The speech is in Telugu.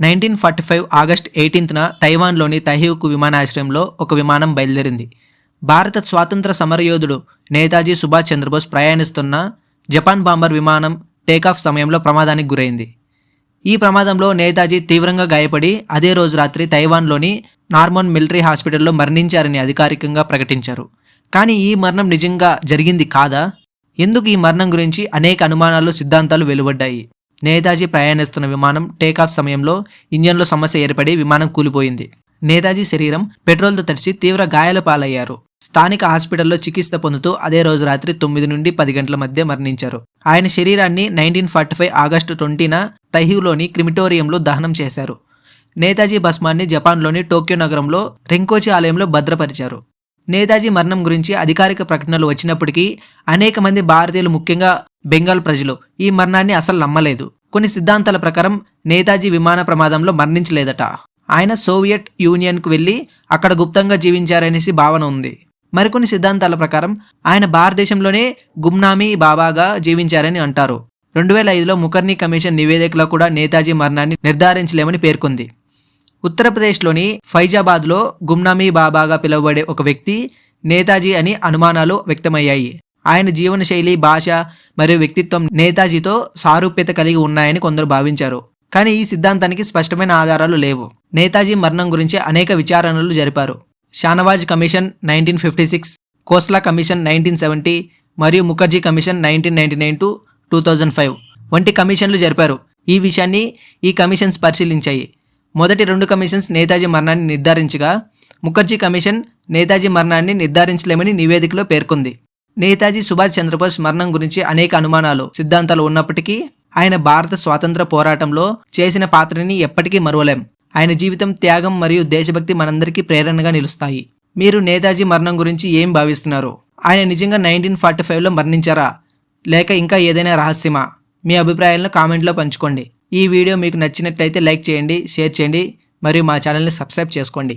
నైన్టీన్ ఫార్టీ ఫైవ్ ఆగస్ట్ ఎయిటీన్త్న తైవాన్లోని తైహూకు విమానాశ్రయంలో ఒక విమానం బయలుదేరింది. భారత స్వాతంత్ర సమరయోధుడు నేతాజీ సుభాష్ చంద్రబోస్ ప్రయాణిస్తున్న జపాన్ బాంబర్ విమానం టేకాఫ్ సమయంలో ప్రమాదానికి గురైంది. ఈ ప్రమాదంలో నేతాజీ తీవ్రంగా గాయపడి అదే రోజు రాత్రి తైవాన్లోని నార్మన్ మిలిటరీ హాస్పిటల్లో మరణించారని అధికారికంగా ప్రకటించారు. కానీ ఈ మరణం నిజంగా జరిగింది కాదా? ఎందుకు ఈ మరణం గురించి అనేక అనుమానాలు సిద్ధాంతాలు వెలువడ్డాయి? నేతాజీ ప్రయాణిస్తున్న విమానం టేకాఫ్ సమయంలో ఇంజన్లో సమస్య ఏర్పడి విమానం కూలిపోయింది. నేతాజీ శరీరం పెట్రోల్తో తడిచి తీవ్ర గాయాల పాలయ్యారు. స్థానిక హాస్పిటల్లో చికిత్స పొందుతూ అదే రోజు రాత్రి తొమ్మిది నుండి పది గంటల మధ్య మరణించారు. ఆయన శరీరాన్ని నైన్టీన్ ఫార్టీ ఫైవ్ ఆగస్టు ట్వంటీన తహ్యూలోని క్రిమిటోరియంలో దహనం చేశారు. నేతాజీ భస్మాన్ని జపాన్లోని టోక్యో నగరంలో రెంకోచి ఆలయంలో భద్రపరిచారు. నేతాజీ మరణం గురించి అధికారిక ప్రకటనలు వచ్చినప్పటికీ అనేక మంది భారతీయులు ముఖ్యంగా బెంగాల్ ప్రజలు ఈ మరణాన్ని అసలు నమ్మలేదు. కొన్ని సిద్ధాంతాల ప్రకారం నేతాజీ విమాన ప్రమాదంలో మరణించలేదట. ఆయన సోవియట్ యూనియన్కు వెళ్ళి అక్కడ గుప్తంగా జీవించారనేసి భావన ఉంది. మరికొన్ని సిద్ధాంతాల ప్రకారం ఆయన భారతదేశంలోనే గుమ్నామీ బాబాగా జీవించారని అంటారు. రెండు వేల ఐదులో ముఖర్నీ కమిషన్ నివేదికలో కూడా నేతాజీ మరణాన్ని నిర్ధారించలేమని పేర్కొంది. ఉత్తరప్రదేశ్లోని ఫైజాబాద్లో గుమ్నామీ బాబాగా పిలువబడే ఒక వ్యక్తి నేతాజీ అని అనుమానాలు వ్యక్తమయ్యాయి. ఆయన జీవనశైలి భాష మరియు వ్యక్తిత్వం నేతాజీతో సారూప్యత కలిగి ఉన్నాయని కొందరు భావించారు. కానీ ఈ సిద్ధాంతానికి స్పష్టమైన ఆధారాలు లేవు. నేతాజీ మరణం గురించి అనేక విచారణలు జరిపారు. Shahnawaz commission nineteen fifty six Khosla commission nineteen seventy మరియు Mukherjee commission nineteen ninety nine to two thousand five వంటి కమిషన్లు జరిపారు. ఈ విషయాన్ని ఈ కమిషన్స్ పరిశీలించాయి. మొదటి రెండు కమిషన్స్ నేతాజీ మరణాన్ని నిర్ధారించగా ముఖర్జీ కమిషన్ నేతాజీ మరణాన్ని నిర్ధారించలేమని నివేదికలో పేర్కొంది. నేతాజీ సుభాష్ చంద్రబోస్ మరణం గురించి అనేక అనుమానాలు సిద్ధాంతాలు ఉన్నప్పటికీ ఆయన భారత స్వాతంత్ర పోరాటంలో చేసిన పాత్రని ఎప్పటికీ మరువలేం. ఆయన జీవితం త్యాగం మరియు దేశభక్తి మనందరికీ ప్రేరణగా నిలుస్తాయి. మీరు నేతాజీ మరణం గురించి ఏం భావిస్తున్నారు? ఆయన నిజంగా నైన్టీన్ ఫార్టీ ఫైవ్లో మరణించారా? లేక ఇంకా ఏదైనా రహస్యమా? మీ అభిప్రాయాలను కామెంట్లో పంచుకోండి. ఈ వీడియో మీకు నచ్చినట్లయితే లైక్ చేయండి షేర్ చేయండి మరియు మా ఛానల్ని సబ్స్క్రైబ్ చేసుకోండి.